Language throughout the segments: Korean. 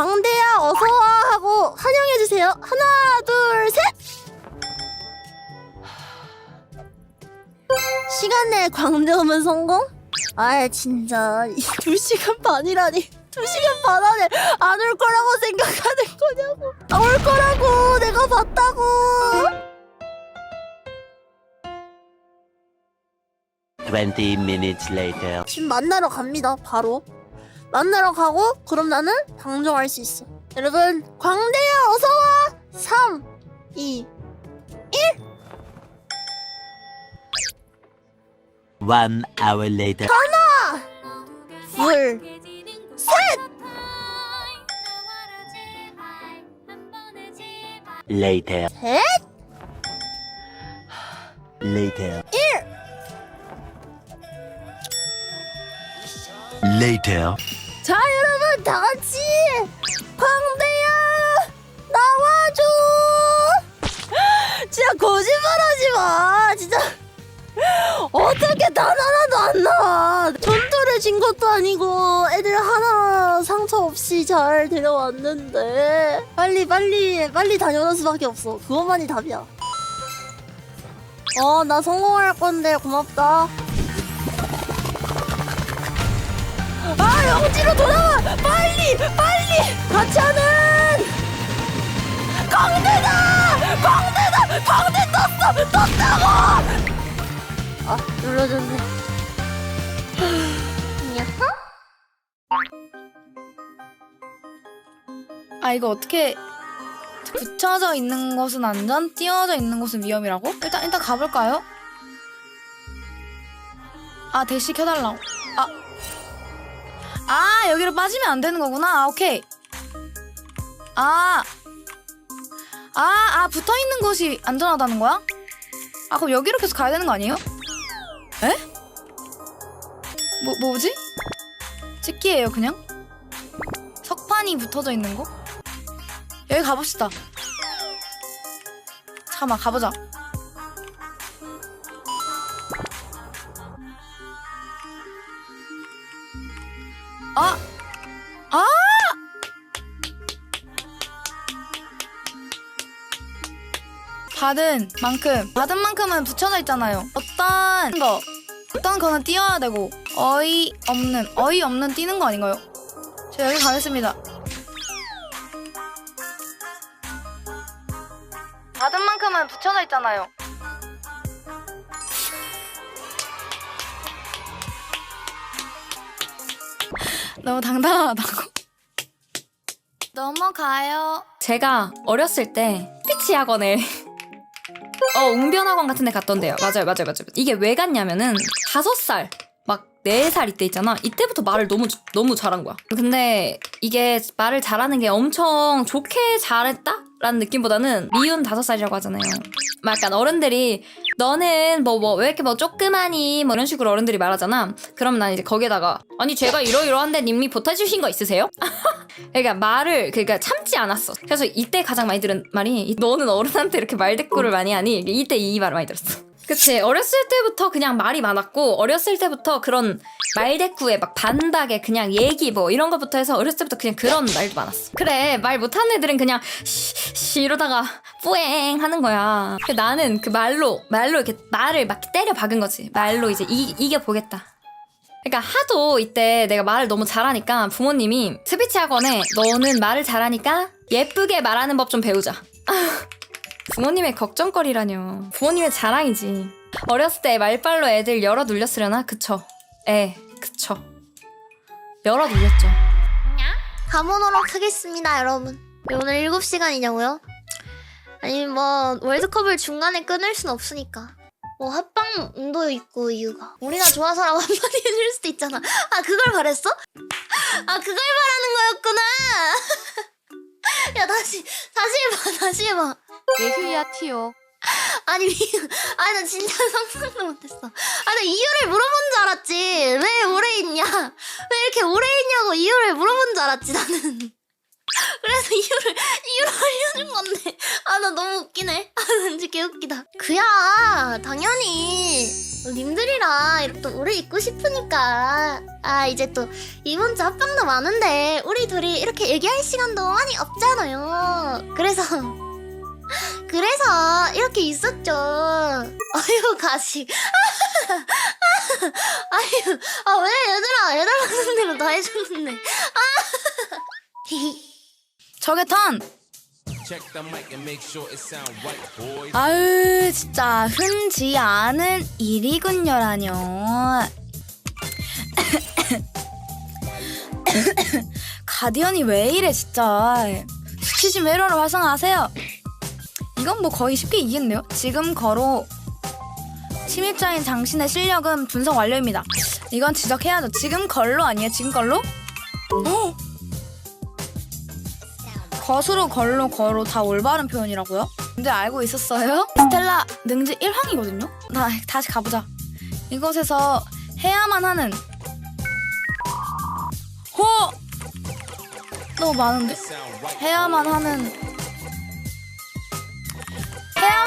광대야 어서와 하고 환영해주세요. 하나 둘 셋. 시간 내에 광대 오면 성공? 아 진짜 이 두 시간 반이라니 두 시간 반 안에 안 올 거라고 생각하는 거냐고 아, 올 거라고 내가 봤다고 20 minutes later. 지금 만나러 갑니다 바로 만나러 가고 그럼 나는 방종할 수 있어 여러분 광대야 어서와 3 2 One hour later. 둘 Later. 셋 Later. Later. 자 여러분 다 같이 광대야 나와줘! 진짜 거짓말하지 마 진짜. 어떻게 단 하나도 안 나와. 전투를 진 것도 아니고 애들 하나 상처 없이 잘 데려왔는데. 빨리 빨리 빨리 다녀오는 수밖에 없어. 그것만이 답이야. 어 나 성공할 건데 고맙다 아 영지로 돌아와! 빨리! 빨리! 하는! 광대다! 광대다! 광대 떴어! 떴다고! 아 눌러줬네. 야호 아 이거 어떻게 붙여져 있는 곳은 안전, 띄워져 있는 곳은 위험이라고? 일단 일단 가볼까요? 아 대시 켜달라고. 아, 아 여기로 빠지면 안 되는 거구나. 아, 오케이. 아, 아, 아 붙어 있는 곳이 안전하다는 거야? 아 그럼 여기로 계속 가야 되는 거 아니에요? 에? 뭐 뭐지? 찍기예요 그냥? 석판이 붙어져 있는 거? 여기 가봅시다. 잠깐만 가보자. 아, 아! 받은 만큼 받은 만큼은 붙여져 있잖아요. 어떤 거 어떤 거는 띄워야 되고 어이 없는 어이 없는 띄는 거 아닌가요? 저 여기 가겠습니다. 받은 만큼은 붙여져 있잖아요. 너무 당당하다고. 넘어가요. 제가 어렸을 때 스피치 학원에 어 웅변 학원 같은 데 갔던데요. 맞아요, 맞아요, 맞아요. 이게 왜 갔냐면은 다섯 살, 막 네 살 이때 있잖아. 이때부터 말을 너무 너무 잘한 거야. 근데 이게 말을 잘하는 게 엄청 좋게 잘했다 라는 느낌보다는 미운 다섯 살이라고 하잖아요. 막 약간 어른들이 너는 뭐 뭐 왜 이렇게 뭐 조그마니 뭐 이런 식으로 어른들이 말하잖아. 그러면 난 이제 거기에다가 아니 제가 이러이러한데 님이 보태주신 거 있으세요? 그러니까 말을 그러니까 참지 않았어. 그래서 이때 가장 많이 들은 말이 이- 너는 어른한테 이렇게 말대꾸를 많이 하니 이때 이말 많이 들었어. 그치 어렸을 때부터 그냥 말이 많았고 어렸을 때부터 그런 말대꾸에 막 반박에 그냥 얘기 뭐 이런 것부터 해서 어렸을 때부터 그냥 그런 말도 많았어. 그래 말 못하는 애들은 그냥 씨 이러다가 뿌앵 하는 거야. 그 나는 그 말로 말로 이렇게 말을 막 때려 박은 거지. 말로 이제 이, 이겨 보겠다. 그러니까 하도 이때 내가 말을 너무 잘하니까 부모님이 스피치 학원에 너는 말을 잘하니까 예쁘게 말하는 법 좀 배우자. 부모님의 걱정거리라뇨. 부모님의 자랑이지. 어렸을 때 말빨로 애들 열어 눌렸으려나? 그쵸. 에, 그쵸. 열어 눌렸죠. 가보도록 하겠습니다, 여러분. 오늘 7시간이냐고요? 아니, 뭐, 월드컵을 중간에 끊을 순 없으니까. 뭐, 합방도 있고, 이유가. 우리가 좋아서라고 한마디 해줄 수도 있잖아. 아, 그걸 바랬어? 아, 그걸 바라는 거였구나! 야, 다시, 다시 해봐, 다시 해봐. 예휴야 티오. 아니, 미- 아니, 나 진짜 상상도 못했어. 아, 나 이유를 물어본 줄 알았지. 왜 오래 있냐? 왜 이렇게 오래 있냐고 이유를 물어본 줄 알았지, 나는. 그래서 이유를, 이유를 알려준 건데. 아, 나 너무 웃기네. 아, 왠지 개웃기다. 그야, 당연히. 님들이랑 이렇게 또 오래 있고 싶으니까 아 이제 또 이번 주 합방도 많은데 우리 둘이 이렇게 얘기할 시간도 많이 없잖아요 그래서 그래서 이렇게 있었죠. 아유 가시. 아유 아왜 얘들아 얘들 하는 대로 다 해줬는데 아 저게 boys. 아유 진짜 흔지 않은 일이군요라뇨. 가디언이 왜 이래 진짜. 수치심 에러를 활성화하세요 이건 뭐 거의 쉽게 이겼네요 지금 거로 침입자인 당신의 실력은 분석 완료입니다 이건 지적해야죠 지금 걸로 아니에요 지금 걸로? 어? 거수로 걸로 거로 다 올바른 표현이라고요? 근데 알고 있었어요? 스텔라 능지 1황이거든요? 나 다시 가보자. 이곳에서 해야만 하는 호! 너무 많은데? 해야만 하는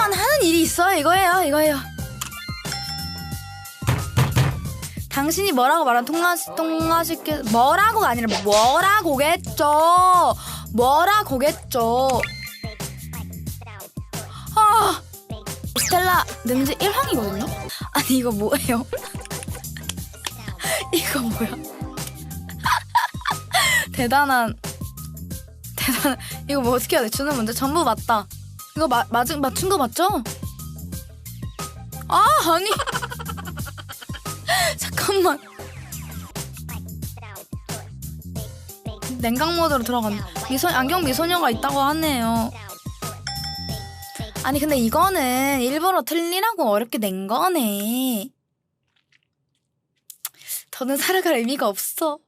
해야만 하는 일이 있어요. 이거예요. 이거예요. 당신이 뭐라고 말한 통나시 통나시께 뭐라고가 아니라 뭐라고겠죠? 뭐라고겠죠? 아 스텔라 능지 1황이거든요? 아니 이거 뭐예요? 이거 뭐야? 대단한 대단 이거 뭐 어떻게 해야 돼? 주는 문제? 전부 맞다. 이거 마, 맞은 맞춘 거 맞죠? 아 아니 잠깐만 냉각 모드로 들어간 미소 안경 미소녀가 있다고 하네요. 아니 근데 이거는 일부러 틀리라고 어렵게 낸 거네. 더는 살아갈 의미가 없어.